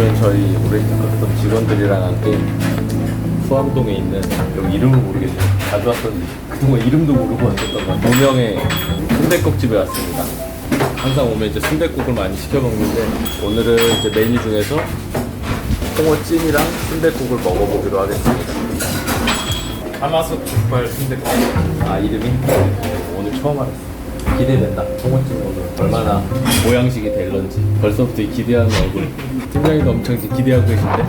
오늘은 저희 오래 겪었던 직원들이랑 함께 수암동에 있는 여기 이름을 모르겠어요. 자주 왔던 그동안 이름도 모르고 왔었던 건 무명의 순대국 집에 왔습니다. 항상 오면 이제 순대국을 많이 시켜 먹는데 오늘은 이제 메뉴 중에서 홍어찜이랑 순대국을 먹어보기로 하겠습니다. 가마솥 족발 순대국 아 이름이 오늘 처음 알았어. 기대된다. 홍어찜 오늘 얼마나 모양식이 될런지 벌써부터 이 기대하는 얼굴. 팀장님도 엄청 기대하고 계신데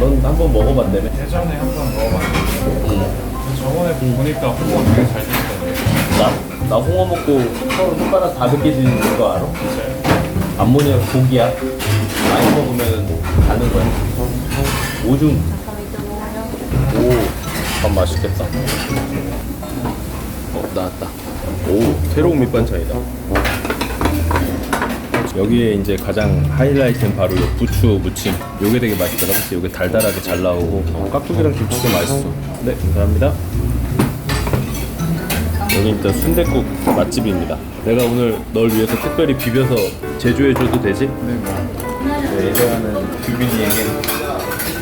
넌 한번 먹어봤다며? 예전에 한 번 먹어봤는데 저번에 보니까 홍어 되게 잘 드시던데 나? 나 홍어 먹고 서로 손가락 다섯 개 쥐는 거 알아? 암모니아 고기야. 많이 먹으면 가는 거야. 오줌. 오, 밥 맛있겠다. 어, 나왔다. 오, 새로운 밑반찬이다. 여기에 이제 가장 하이라이트는 바로 요 부추 무침. 요게 되게 맛있더라. 그치? 요게 달달하게 잘 나오고 어, 깍두기랑 김치도 맛있어. 네, 감사합니다. 여기 일단 순댓국 맛집입니다. 내가 오늘 널 위해서 특별히 비벼서 제조해줘도 되지? 네, 예전에는 규빈이에게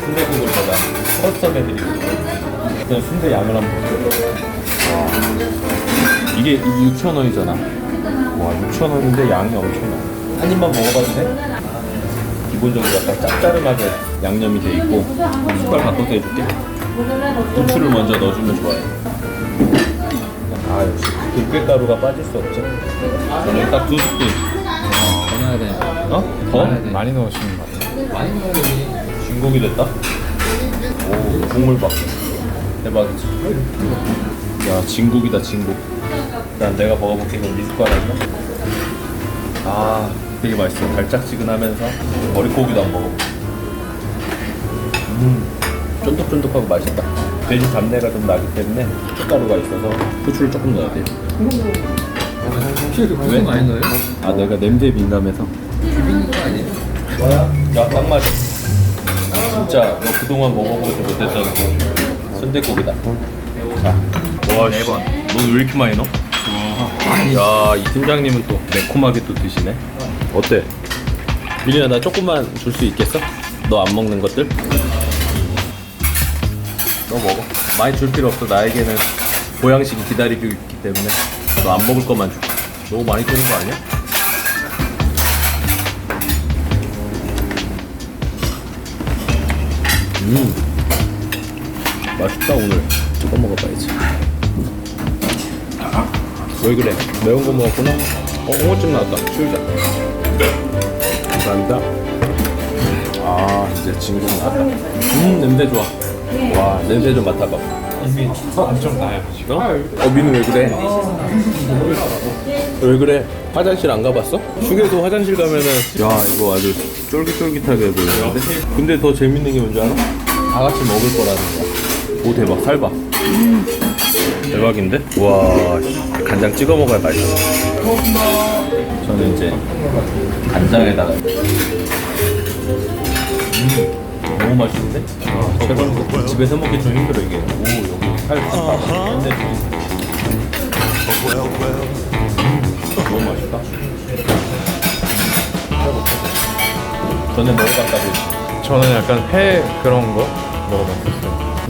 순댓국을 제가 커스텀해드리고 일단 순대 양을 한번 볼게요. 와, 이게 6,000원이잖아. 와, 6,000원인데 양이 엄청나. 한 입만 먹어봐도 돼? 기본적으로 약간 짭짤하게 양념이 돼 있고 숟갈 바꿔서 해줄게. 부추를 먼저 넣어주면 좋아요. 아 역시 들깨가루가 빠질 수 없죠. 저는 딱 두 스푼. 전화해야 돼. 어? 더? 많이, 많이 넣으시는 것 같아요 진국이 됐다. 오 국물 봐. 대박이지. 야 진국이다 진국. 난 내가 먹어볼게 네 숟가락이야. 아 되게 맛있어. 달짝지근하면서 머릿고기도 안 먹어. 음 쫀득쫀득하고 맛있다. 돼지 잡내가 좀 나기 때문에 숟가루가 있어서 후추를 조금 넣어야 돼. 무슨 많이 넣어요? 아 내가 냄새에 민감해서 비비는 거 아니에요? 야딱 맞아 진짜 너 그동안 먹어보지 못했던 순대국이다 자와너왜 이렇게 많이 넣어? 야 이 팀장님은 또 매콤하게 또 드시네 어때? 민이야 나 조금만 줄 수 있겠어? 너 안 먹는 것들? 너 먹어 많이 줄 필요 없어 나에게는 보양식이 기다리고 있기 때문에 너 안 먹을 것만 줄게 너무 많이 주는 거 아니야? 음 맛있다 오늘 찍어 먹어봐야지. 왜 그래? 매운 거 먹었구나? 어 홍어찜 나왔다. 치우자. 감사합니다. 아 이제 진국 나왔다. 음 냄새 좋아. 와 냄새 좀 맡아봐. 엄청 나요 지금 어? 어 민우 왜 그래? 왜 그래? 화장실 안 가봤어? 휴게소 화장실 가면은 야 이거 아주 쫄깃쫄깃하게 보이는데? 근데 더 재밌는 게 뭔지 알아? 다 같이 먹을 거라는 거야. 오 대박. 살봐 대박인데? 와 씨, 간장 찍어 먹어야 맛있어. 저는 이제 간장에다가. 음, 너무 맛있는데? 아, 최고 집에서 먹기 좀 힘들어 이게. 오 여기 살팍 근데 너무 맛있다. 전에 먹어봤다고 저는 약간 회 그런 거 먹어봤었어요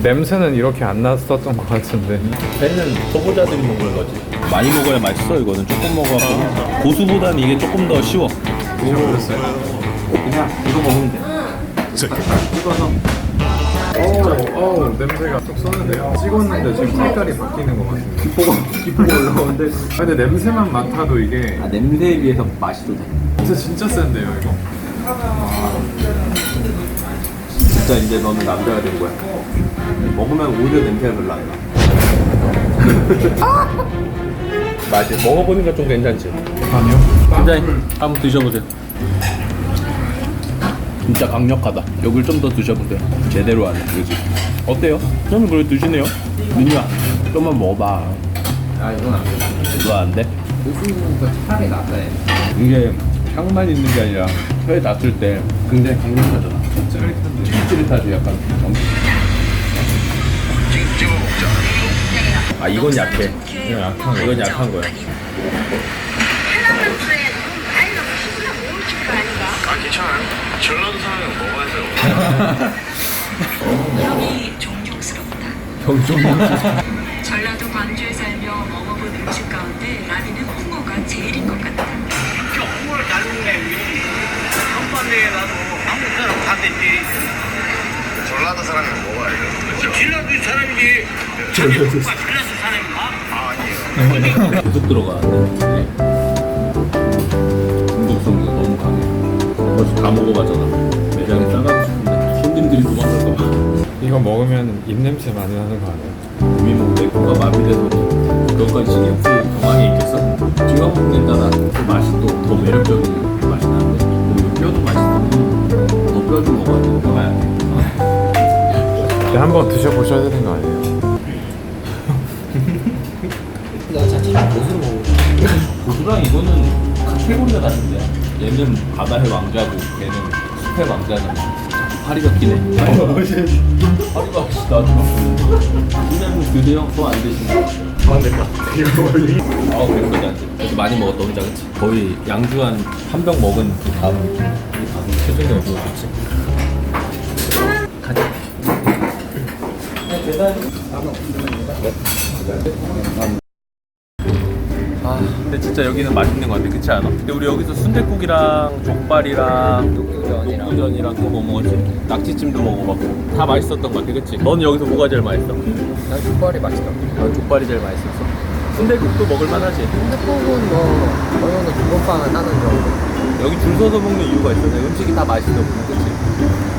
냄새는 이렇게 안 났었던 것 같은데. 회는 초보자들이 먹는 거지. 많이 먹어야 맛있어 이거는. 조금 먹어갖고 고수보다는 이게 조금 더 쉬워? 그냥 이거 먹으면 돼. 찍어서. 어우 어우 냄새가 쏙 쏘는데요. 찍었는데 지금 색깔이 바뀌는 것 같은데 기포가 기포가 올라오는데. 아, 근데 냄새만 맡아도 이게 아, 냄새에 비해서 맛이 더 돼. 진짜 진짜 센데요 이거 진짜 이제 너는 남자가 된 거야 먹으면 오히려 냄새가 별로 안 나. 맛이 먹어보니까 좀 괜찮지? 아니요 팀장님 한번 드셔보세요 진짜 강력하다 여길 좀 더 드셔보세요 제대로 하네 그지 어때요? 저는 그래 드시네요 민유야 좀만 먹어봐 아 이건 안 돼. 너안 돼? 고수가 차라리 낫다. 이게 향만 있는 게 아니라 혀에 닿을 때 굉장히 강력하잖아 짜릿한데 찌릿하지 약간 아 이건 약해 그냥 약한 거 이건 약한 거야 괜찮아요. 전라도 사람은 먹어야죠. 형이 존경스럽다. 전라도 광주에 살며 먹어본 음식 가운데 라비는 홍어가 제일인 것 같다. 저 홍어를 잘 먹네. 한반도에 나도 전라도 사람이 먹어야죠. 전라도 사람이지. 전라도 사람인가? 아 아니에요. 계속 들어가는데 중독성도 너무 강해 벌써 다 먹어가잖아 매장에 싸가고 싶은데 손님들이 도망갈까 봐 이거 먹으면 입냄새 많이 나는 거 아니에요? 이미 뭐 내코가 마비돼서 그것까지 신경 쓸 경황이 있겠어? 제가 먹는 따라 그 맛이 또 근데 한번 드셔보셔야 되는 거 아니에요? 고수랑 이거는 카테고리가 다른데 얘는 바다의 왕자고 얘는 숲의 왕자잖아 파리가 끼네 파리가 혹시 나도 그냥 교대형 또안 드신다 아 됐다 아 그래서 안 돼. 그래도 많이 먹었다 혼자 그치? 거의 양주 한 한 병 먹은 그 다음 이 다음 체중이 어디서 좋지? 가자 아 근데 진짜 여기는 맛있는 것 같아 그렇지 않아? 근데 우리 여기서 순댓국이랑 족발이랑 녹두전이랑 또 뭐 먹었지? 낙지찜도 먹어봤고 다 맛있었던 것 같아 그치? 넌 여기서 뭐가 제일 맛있어? 난 족발이 맛있다. 난 족발이 제일 맛있었어 순댓국도 먹을만하지? 핸드폰은 뭐 어느 정도 기본빵은 하는 정도. 여기 줄 서서 먹는 이유가 있어 내 음식이 다 맛있어 그치?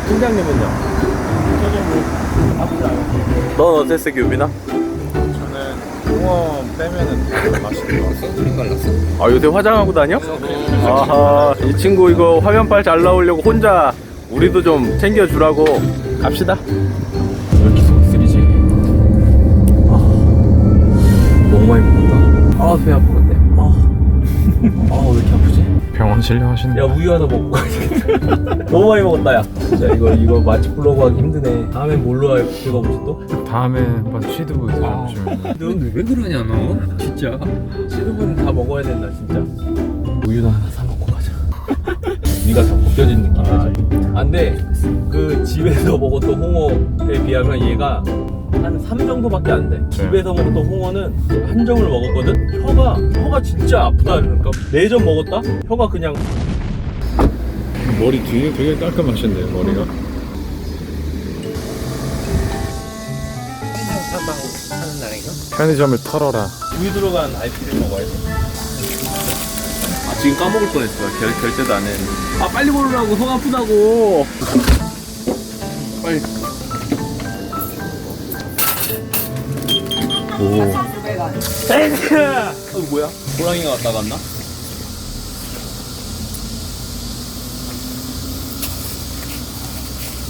팀장님은요? 넌 어땠어 규빈아? 저는 빼면은 맛있는 같아요. 갈랐어. 아 요새 화장하고 다녀? 아하 이 친구 이거 화면빨 잘 나오려고 혼자 우리도 좀 챙겨주라고 갑시다 왜 이렇게 속쓰리지? 아, 너무 많이 먹었다 아배 아프는데 아왜 이렇게 아프지? 병원 진료하시는 야 우유 하나 먹고 가야겠다. 너무 많이 먹었다 야? 진짜 이거 이거 맛집 블로그 하기 힘드네. 다음에 뭘로 할 찍어보지 또? 다음에 한번 취두부 드셔보시면 너왜 그러냐 너? 진짜. 시드분 다 먹어야 된다 진짜. 우유나 하나 사 먹고 가자. 위가 다 벗겨진 느낌이지. 아, 근데 그 집에서 먹었던 홍어에 비하면 얘가 한 3 정도밖에 안 돼. 집에서 먹었던 홍어는 한 점을 먹었거든. 혀가 혀가 진짜 아프다 그러니까. 4점 먹었다? 혀가 그냥. 머리 뒤에 되게 깔끔하신데요 머리가? 탕방 하는 날인가? 편의점을 털어라. 우유 들어간 아이스크림 먹어야지 아 지금 까먹을 뻔했어. 결, 결제도 안 했는데. 아 빨리 고르라고. 속 아프다고 빨리. 오. 땡크 어 뭐야? 호랑이가 왔다 갔나?